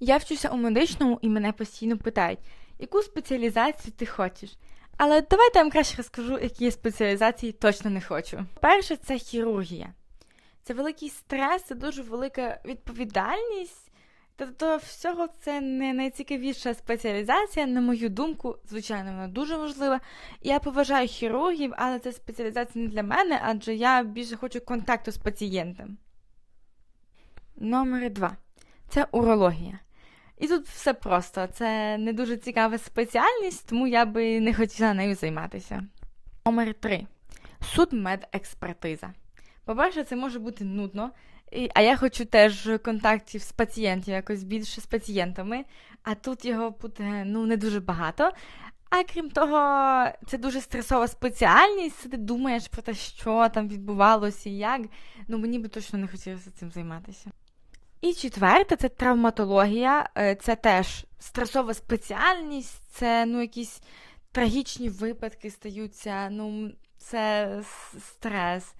Я вчуся у медичному і мене постійно питають, яку спеціалізацію ти хочеш. Але давайте я вам краще розкажу, які спеціалізації точно не хочу. Перше, це хірургія. Це великий стрес, це дуже велика відповідальність. До всього це не найцікавіша спеціалізація, на мою думку, звичайно, вона дуже важлива. Я поважаю хірургів, але це спеціалізація не для мене, адже я більше хочу контакту з пацієнтом. Номер два це урологія. І тут все просто. Це не дуже цікава спеціальність, тому я би не хотіла нею займатися. Номер 3. Судмедекспертиза. По-перше, це може бути нудно, а я хочу теж контактів з пацієнтів, якось більше з пацієнтами, а тут його буде ну, не дуже багато. А крім того, це дуже стресова спеціальність, ти думаєш про те, що там відбувалося і як. Ну мені би точно не хотілося цим займатися. І четверте, це травматологія. Е, Це теж стресова спеціальність, це ну, якісь трагічні випадки стаються, ну, це стрес.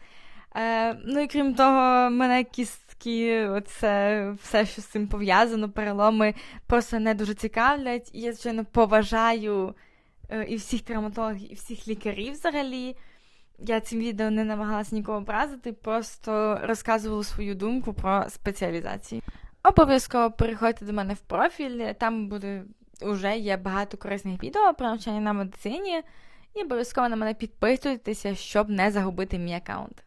Е, ну і крім того, мене кістки, оце все, що з цим пов'язано, переломи просто не дуже цікавлять. І я, звичайно, поважаю е, і всіх травматологів, і всіх лікарів взагалі. Я цим відео не намагалася нікого образити, просто розказувала свою думку про спеціалізації. Обов'язково переходьте до мене в профіль, там буде вже є багато корисних відео про навчання на медицині. І обов'язково на мене підписуйтеся, щоб не загубити мій аккаунт.